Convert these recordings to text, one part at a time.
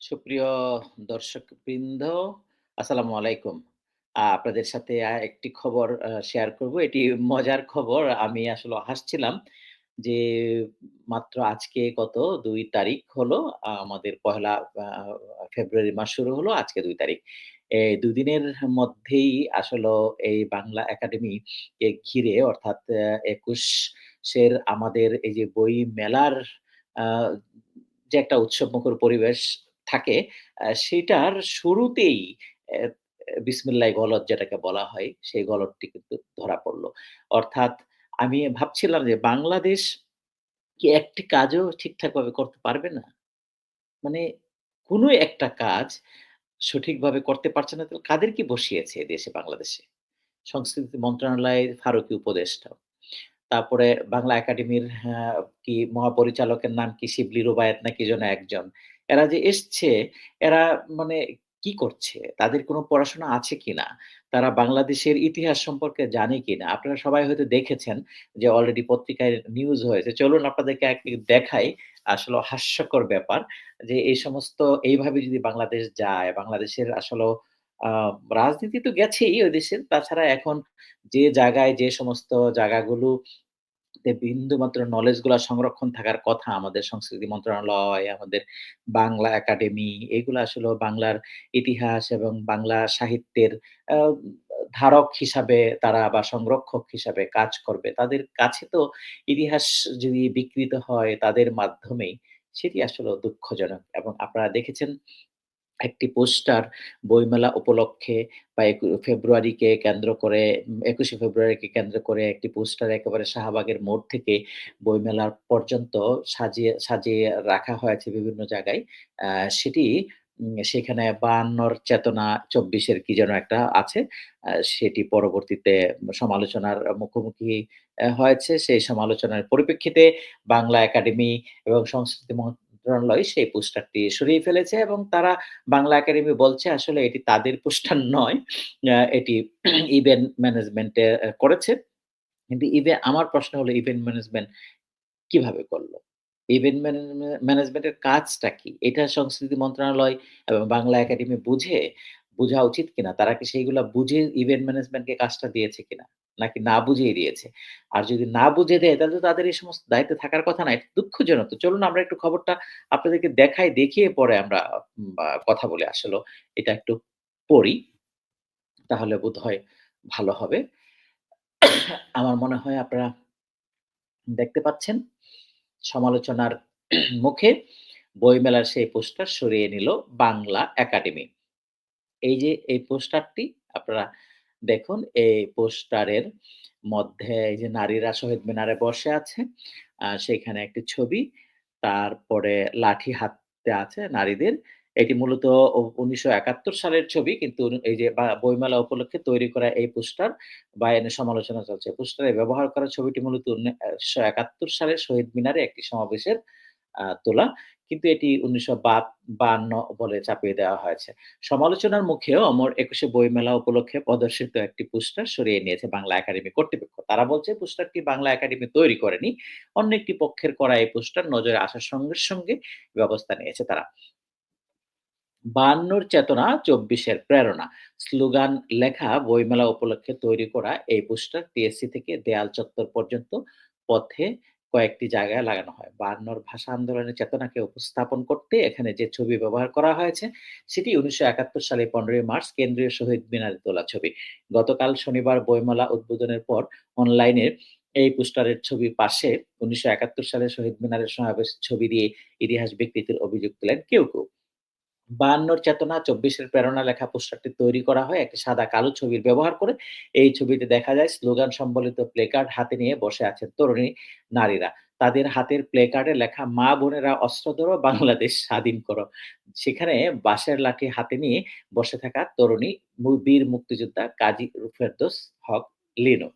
সুপ্রিয় দর্শকবৃন্দ, আসসালামু আলাইকুম। আপনাদের সাথে একটি খবর শেয়ার করব। এটি মজার খবর। আমি আসলে হাসছিলাম যে মাত্র আজকে কত দুই তারিখ হলো আমাদের পহেলা ফেব্রুয়ারি মাস শুরু হলো, আজকে দুই তারিখ। এই ২ দিনের মধ্যেই আসলে এই বাংলা একাডেমিকে ঘিরে অর্থাৎ একুশের আমাদের এই যে বই মেলার যে একটা উৎসবমুখর পরিবেশ থাকে, সেটার শুরুতেই বিসমিল্লাহ গলদ যেটাকে বলা হয়, সেই গলদটি কিন্তু ধরা পড়ল। অর্থাৎ আমি ভাবছিলাম যে বাংলাদেশ কি একটি কাজও ঠিকঠাকভাবে করতে পারবে না? মানে কোন একটা কাজ সঠিকভাবে করতে পারছে না, তাহলে কাদের কি বসিয়েছে এদেশে বাংলাদেশে? সংস্কৃতি মন্ত্রণালয়ের ফারুকী উপদেষ্টা। তারপরে বাংলা একাডেমির হ্যা কি মহাপরিচালকের নাম কি শিবলি রুবায়েত না কি যেন একজন। এরা যে এসছে, এরা মানে কি করছে? তাদের কোনো পড়াশোনা আছে কিনা? তারা বাংলাদেশের ইতিহাস সম্পর্কে জানে কিনা? আপনারা সবাই হয়তো দেখেছেন যে অলরেডি পত্রিকায় নিউজ হয়েছে। চলুন আপনাদেরকে এক দেখাই। আসলে হাস্যকর ব্যাপার যে এই সমস্ত এইভাবে যদি বাংলাদেশ যায়, বাংলাদেশের আসলেও আ রাজনীতি তো গেছেই ওই দেশের। তাছাড়া এখন যে জায়গায় যে সমস্ত জায়গাগুলো তে বিন্দুমাত্র নলেজগুলা সংরক্ষণ থাকার কথা আমাদের সংস্কৃতি মন্ত্রণালয়, আমাদের বাংলা একাডেমি এগুলা আসলে বাংলার ইতিহাস এবং বাংলা সাহিত্যের ধারক হিসাবে তারা বা সংরক্ষক হিসাবে কাজ করবে। তাদের কাছে তো ইতিহাস যদি বিকৃত হয় তাদের মাধ্যমেই, সেটি আসলে দুঃখজনক এবং আপনারা দেখেছেন একটি পোস্টার বইমেলা উপলক্ষে বা ফেব্রুয়ারিকে কেন্দ্র করে, একুশে ফেব্রুয়ারিকে কেন্দ্র করে একটি পোস্টার একেবারে শাহবাগের মোড় থেকে বইমেলার পর্যন্ত সাজিয়ে সাজিয়ে রাখা হয়েছে বিভিন্ন জায়গায়। সেটি সেখানে ৫২ র চেতনা চব্বিশের কি যেন একটা আছে। সেটি পরবর্তীতে সমালোচনার মুখোমুখি হয়েছে। সেই সমালোচনার পরিপ্রেক্ষিতে বাংলা একাডেমি এবং সংস্কৃতি মন্ত্রণালয় সেই পোস্টারটি সরিয়ে ফেলেছে এবং তারা বাংলা একাডেমি বলছে আসলে এটি তাদের পোস্টার নয়। এটি ইভেন্ট ম্যানেজমেন্ট করেছে। কিন্তু ইভে আমার প্রশ্ন হলো ইভেন্ট ম্যানেজমেন্ট কীভাবে করল ইভেন্ট ম্যানেজমে ম্যানেজমেন্টের কাজটা কি? এটা সংস্কৃতি মন্ত্রণালয় এবং বাংলা একাডেমি বুঝে, বুঝা উচিত কিনা? তারা কি সেইগুলা বুঝে ইভেন্ট ম্যানেজমেন্টকে কাজটা দিয়েছে কিনা? নাকি না বুঝেই দিয়েছে? আর যদি না বুঝে দেয় তাহলে তো তাদের এই সমস্ত দায়িত্বে থাকার কথা না। দুঃখজনক। তো চলুন আমরা একটু খবরটা আপনাদেরকে দেখাই, দেখিয়ে পরে আমরা কথা বলি আসলেও এটা একটু পড়ি। তাহলে বোধহয় ভালো হবে। আমার মনে হয় আপনারা দেখতে পাচ্ছেন। সমালোচনার মুখে বইমেলার সেই পোস্টার সরিয়ে নিল বাংলা একাডেমি। এই যে এই পোস্টারটি আপনারা দেখুন, এই পোস্টারের মধ্যে এই যে নারীরা শহীদ মিনারে বসে আছে। সেখানে একটি ছবি। তারপরে লাঠি হাতে আছে নারীদের। এটি মূলত উনিশশো ১৯৭১ সালের ছবি। কিন্তু এই যে বইমেলা উপলক্ষে তৈরি করা এই পোস্টার বা এনে সমালোচনা চলছে। পোস্টারে ব্যবহার করা ছবিটি মূলত উনিশশো ১৯৭১ সালের শহীদ মিনারে একটি সমাবেশের তোলা। কিন্তু এটি ১৯৫২ বলে চাপিয়ে দেওয়া হয়েছে। সমালোচনার মুখেও অমর ২১শে বইমেলা উপলক্ষে প্রদর্শিত একটি পোস্টার সরিয়ে নিয়েছে বাংলা একাডেমি কর্তৃপক্ষ। তারা বলছে পোস্টারটি বাংলা একাডেমি তৈরি করেনি। অন্য একটি পক্ষের করা এই পোস্টার নজরে আসার সঙ্গে, সঙ্গে ব্যবস্থা নিয়েছে তারা। ৫২ র চেতনা চব্বিশের প্রেরণা। স্লোগান লেখা বইমেলা উপলক্ষে তৈরি করা এই পোস্টার টিএসসি থেকে দেয়াল চত্বর পর্যন্ত পথে কয়েকটি জায়গায় লাগানো হয়। বার্নর ভাষা আন্দোলনের চেতনাকে উপস্থাপন করতে এখানে যে ছবি ব্যবহার করা হয়েছে, সেটি ১৯৭১ সালে ১৫ই মার্চ কেন্দ্রীয় শহীদ মিনারে তোলা ছবি। গতকাল শনিবার বইমেলা উদ্বোধনের পর অনলাইনে এই পোস্টারের ছবি পাশে ১৯৭১ সালে শহীদ মিনারের সমাবেশ ছবি দিয়ে ইতিহাস বিকৃতির অভিযোগ তোলেন কেউ, কেউ। ৫২ র চেতনা চব্বিশের প্রেরণা লেখা পোস্টারটি তৈরি করা হয় একটি সাদা-কালো ছবির ব্যবহার করে। এই ছবিতে দেখা যায় স্লোগান সম্বলিত প্লেকার্ড হাতে নিয়ে বসে আছেন তরুণী নারীরা। তাদের হাতের প্লেকার্ডে লেখা, "মা বোনেরা অস্ত্র ধরো, বাংলাদেশ স্বাধীন করো।" সেখানে বাঁশের লাঠি হাতে নিয়ে বসে থাকা তরুণী বীর মুক্তিযোদ্ধা কাজী ফেরদৌস হক লিনু।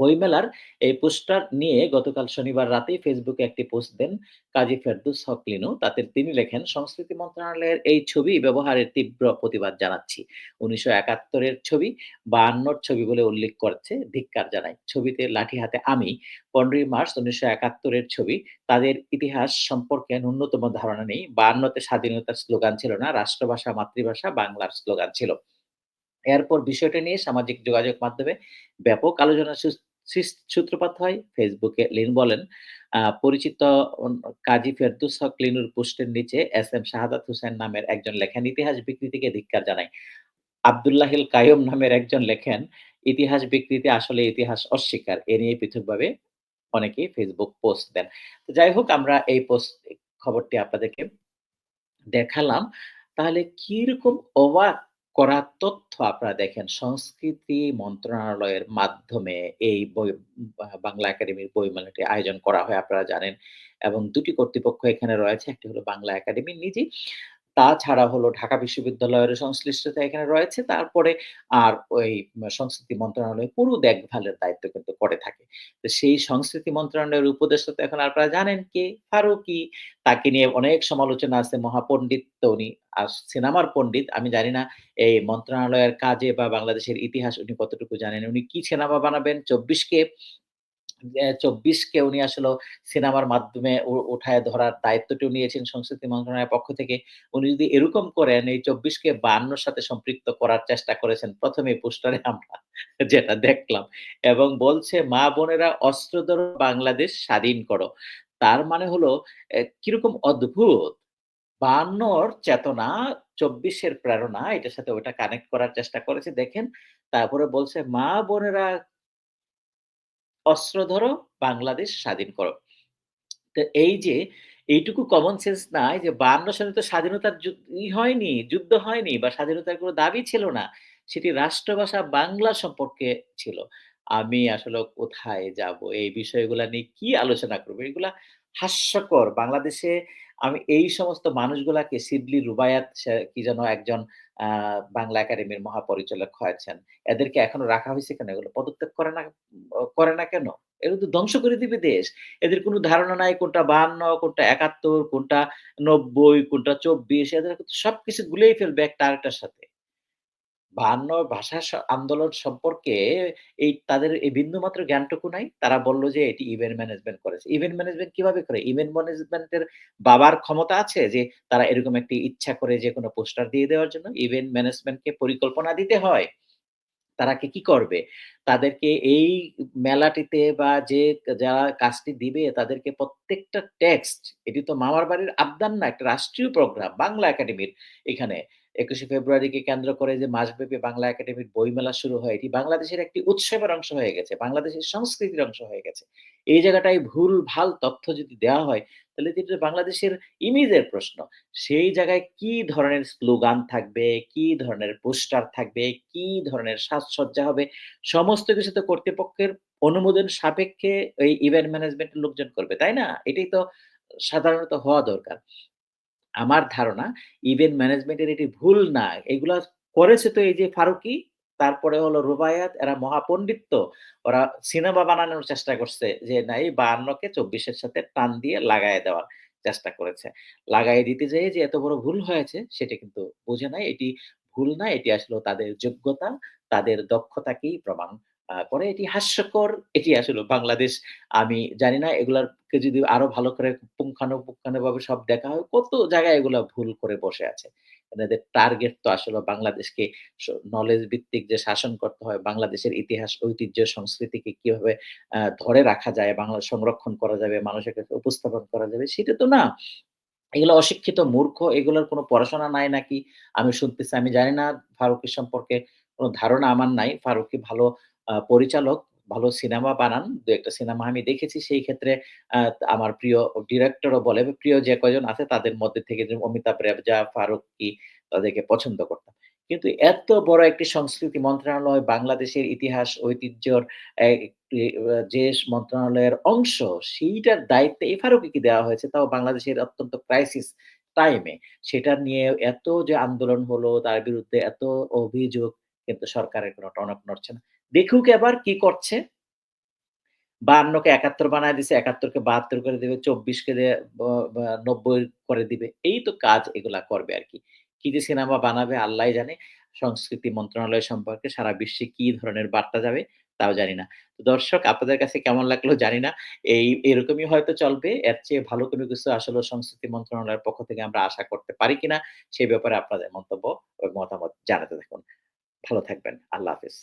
বইমেলার এই পোস্টার নিয়ে গতকাল শনিবার রাতেই ফেসবুকে একটি পোস্ট দেন কাজী ফেরদুস হক লিনু। তাতে তিনি লেখেন, "সংস্কৃতি মন্ত্রণালয়ের এই ছবি ব্যবহারের তীব্র প্রতিবাদ জানাচ্ছি। উনিশশো এর ছবি ৫২ র ছবি বলে উল্লেখ করেছে, ধিক্কার জানাই। ছবিতে লাঠি হাতে আমি, ১৫ই মার্চ উনিশশো এর ছবি। তাদের ইতিহাস সম্পর্কে ন্যূনতম ধারণা নেই। ৫২ তে স্বাধীনতার স্লোগান ছিল না, রাষ্ট্রভাষা, মাতৃভাষা বাংলার স্লোগান ছিল।" এরপর বিষয়টি নিয়ে সামাজিক যোগাযোগ মাধ্যমে ব্যাপক আলোচনা সূত্রপাত হয়। ফেসবুকে লিন বলেন, পরিচিত কাজী ফেরদৌস হক লিনুর পোস্টের নিচে এস এম শাহাদাত হোসেন নামের একজন লেখেন, "ইতিহাস বিকৃতিকে ধিক্কার জানায় আব্দুল্লাহিল কাইয়ুম নামের একজন লেখেন, "ইতিহাস বিকৃতি আসলে ইতিহাস অস্বীকার।" এ নিয়ে পৃথকভাবে অনেকেই ফেসবুক পোস্ট দেন। যাই হোক আমরা এই পোস্ট খবরটি আপনাদেরকে দেখালাম। তাহলে কীরকম অবাক করা তথ্য আপনারা দেখেন, সংস্কৃতি মন্ত্রণালয়ের মাধ্যমে এই বই, বাংলা একাডেমির বইমেলাটি আয়োজন করা হয়, আপনারা জানেন। এবং দুটি কর্তৃপক্ষ এখানে রয়েছে। একটি হলো বাংলা একাডেমি, নিজেই। তাছাড়া হলো ঢাকা বিশ্ববিদ্যালয়ের সংশ্লিষ্টতা এখানে রয়েছে। তারপরে আর ওই সংস্কৃতি মন্ত্রণালয় পুরো দেখভালের দায়িত্ব কিন্তু করে থাকে। তো সেই সংস্কৃতি মন্ত্রণালয়ের উপদেষ্টা তো এখন আপনারা জানেন কে? ফারুকী। তাকে নিয়ে অনেক সমালোচনা আছে। মহাপন্ডিত তো উনি। আর সিনেমার পণ্ডিত। আমি জানি না এই মন্ত্রণালয়ের কাজে বা বাংলাদেশের ইতিহাস উনি কতটুকু জানেন। উনি কি সিনেমা বানাবেন ২৪ কে এ ২৪ কে উনি আসলে সিনেমার মাধ্যমে উঠায় ধরার দায়িত্বটিও নিয়েছেন সংস্কৃতি মন্ত্রণালয়ের পক্ষ থেকে। উনি যদি এরকম করেন এই ২৪ কে ৫২ র সাথে সম্পৃক্ত করার চেষ্টা করেছেন। ১ম এই পোস্টারে আমরা যেটা দেখলাম। এবং বলছে, "মা-বোনেরা অস্ত্র ধরো, বাংলাদেশ স্বাধীন করো।" তার মানে হলো কীরকম অদ্ভুত! ৫২ র চেতনা, চব্বিশের প্রেরণা এটার সাথে ওটা কানেক্ট করার চেষ্টা করেছে দেখেন। তারপরে বলছে, "মা-বোনেরা" "অস্ত্র ধরো, বাংলাদেশ স্বাধীন করো।" তো এই যে এইটুকু কমন সেন্স নাই যে ৫২ সালে তো স্বাধীনতার হয়নি, যুদ্ধ হয়নি বা স্বাধীনতার কোনো দাবি ছিল না। সেটি রাষ্ট্রভাষা বাংলা সম্পর্কে ছিল। আমি আসলে কোথায় যাব এই বিষয়গুলা নিয়ে কি আলোচনা করব এগুলা হাস্যকর। বাংলাদেশে আমি এই সমস্ত মানুষগুলাকে সিডলি রুবায়াত কি যেন একজন বাংলা একাডেমির মহাপরিচালক হয়েছেন। এদেরকে এখনও রাখা হয়েছে কেন? এগুলো পদত্যাগ করে না করে না কেন? এগুলো তো ধ্বংস করে দিবে দেশ। এদের কোনো ধারণা নাই কোনটা ৫২, কোনটা ৭১, কোনটা ৯০, কোনটা ২৪ এদের সবকিছু গুলেই ফেলবে একটা আরেকটার সাথে। ৫২ ভাষা আন্দোলন সম্পর্কে এই তাদের এই বিন্দুমাত্র জ্ঞানটুকু নাই। তারা বলল যে এটি ইভেন্ট ম্যানেজমেন্ট করেছে। ইভেন্ট ম্যানেজমেন্ট কীভাবে করে? ইভেন্ট ম্যানেজমেন্ট এর বাবার ক্ষমতা আছে যে তারা এরকম একটি ইচ্ছা করে যে কোনো পোস্টার দিয়ে দেওয়ার জন্য? ইভেন্ট ম্যানেজমেন্টকে পরিকল্পনা দিতে হয়। তারা কি, কি করবে? তাদেরকে এই মেলাটিতে বা যে যারা কাজটি দিবে তাদেরকে প্রত্যেকটা টেক্সট এটি তো মামার বাড়ির আবদান না, একটা রাষ্ট্রীয় প্রোগ্রাম বাংলা একাডেমির এখানে। ২১শে ফেব্রুয়ারিকে কেন্দ্র করে যে মাসব্যাপী বাংলা একাডেমির বইমেলা শুরু হয় এটি বাংলাদেশের একটি উৎসবের অংশ হয়ে গেছে। বাংলাদেশের সংস্কৃতির অংশ হয়ে গেছে। এই জায়গাটায় ভুল-ভাল তথ্য যদি দেওয়া হয় তাহলে এটা বাংলাদেশের ইমেজের প্রশ্ন। সেই জায়গায় কি ধরনের স্লোগান থাকবে, কি ধরনের পোস্টার থাকবে, কি ধরনের সাজসজ্জা হবে সমস্ত কিছু তো কর্তৃপক্ষের অনুমোদন সাপেক্ষে এই ইভেন্ট ম্যানেজমেন্টের লোকজন করবে, তাই না? এটাই তো সাধারণত হওয়া দরকার। আমার ধারণা ইভেন্ট ম্যানেজমেন্ট এর এটি ভুল না। এগুলা করেছে তো এই যে ফারুকী, তারপরে হলো রুবায়াত এরা মহাপন্ডিত ওরা সিনেমা বানানোর চেষ্টা করছে যে না এই ৫২ কে ২৪ এর সাথে টান দিয়ে লাগায়ে দেওয়ার চেষ্টা করেছে। লাগায়ে দিতে যেয়ে যে এত বড় ভুল হয়েছে সেটা কিন্তু বুঝে নাই। এটি ভুল না, এটি আসলেও তাদের যোগ্যতা, তাদের দক্ষতাকেই প্রমাণ করে। এটি হাস্যকর। এটি আসলে বাংলাদেশ আমি জানি না এগুলারকে যদি আরও ভালো করে পুঙ্খানুপুঙ্খানুভাবে সব দেখা হয়, কত জায়গায় এগুলা ভুল করে বসে আছে। টার্গেট তো আসলে বাংলাদেশকে নলেজ ভিত্তিক যে শাসন করতে হয়, বাংলাদেশের ইতিহাস, ঐতিহ্য, সংস্কৃতিকে কীভাবে ধরে রাখা যায়, বাংলা সংরক্ষণ করা যাবে, মানুষের কাছে উপস্থাপন করা যাবে, সেটা তো না। এগুলো অশিক্ষিত মূর্খ, এগুলোর কোনো পড়াশোনা নাই নাকি? আমি শুনতেছি, আমি জানি না ফারুকী সম্পর্কে কোনো ধারণা আমার নাই। ফারুকী ভালো পরিচালক, ভালো সিনেমা বানান। ২-১ টা সিনেমা আমি দেখেছি। সেই ক্ষেত্রে আমার প্রিয় ডিরেক্টরও বলে, প্রিয় যে কয়জন আছে তাদের মধ্যে থেকে অমিতাভ রেবজা, ফারুকী তাদেরকে পছন্দ করতাম। কিন্তু এত বড় একটি সংস্কৃতি মন্ত্রণালয় বাংলাদেশের ইতিহাস, ঐতিহ্যর একটি যে মন্ত্রণালয়ের অংশ সেইটার দায়িত্বে এই ফারুকে কি দেওয়া হয়েছে। তাও বাংলাদেশের অত্যন্ত ক্রাইসিস টাইমে সেটা নিয়ে এত যে আন্দোলন হলো, তার বিরুদ্ধে এত অভিযোগ কিন্তু সরকারের কোনো টনক নড়ছে না। দেখুক এবার কি করছে? ৫২ কে ৭১ বানায় দিছে, ৭১ কে ৭২ করে দিবে, ২৪ কে দিয়ে ব বা ৯০ করে দিবে। এই তো কাজ এগুলা করবে আর কি কি যে সিনেমা বানাবে আল্লাহ জানে। সংস্কৃতি মন্ত্রণালয় সম্পর্কে সারা বিশ্বে কি ধরনের বার্তা যাবে তাও জানি না। দর্শক আপনাদের কাছে কেমন লাগল জানি না। এই এরকমই হয়তো চলবে। এর চেয়ে ভালো কোনো কিছু আসলে সংস্কৃতি মন্ত্রণালয়ের পক্ষ থেকে আমরা আশা করতে পারি কিনা সে ব্যাপারে আপনাদের মন্তব্য মতামত জানাতে থাকুন। ভালো থাকবেন। আল্লাহ হাফেজ।